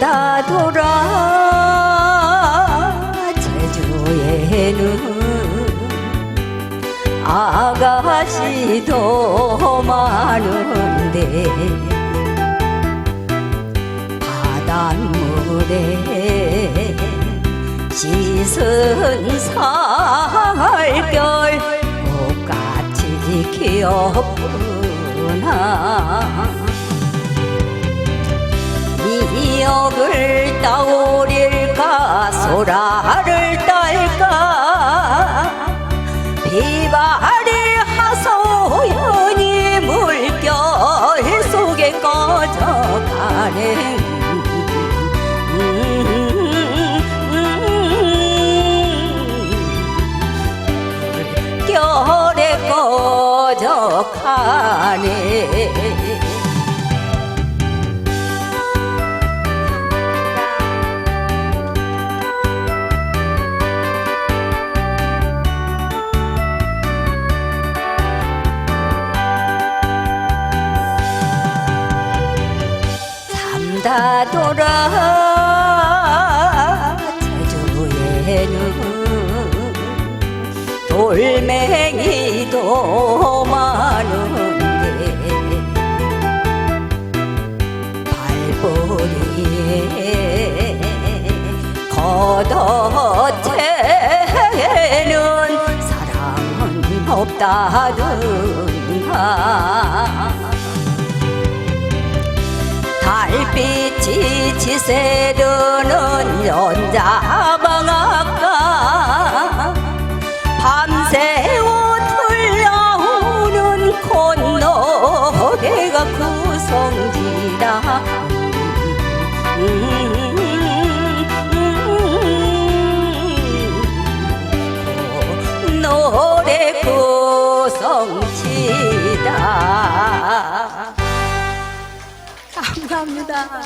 돌아 제주에는 아가씨도 많은데 바닷물에 씻은 살결 똑같이 귀엽구나 미역을 따오릴까 소라를 딸까? 비바리 하소연이 물결 속에 꺼져가네. 결에 꺼져가네 다 돌아. 제주에는 돌멩이도 많은데 발뿌리에 걷어채는 사랑은 없다든가 달빛이 지새르는 연자방앗간 밤새워 흘러오는 콧노래가 구성지라 노래 구성지다 감사합니다.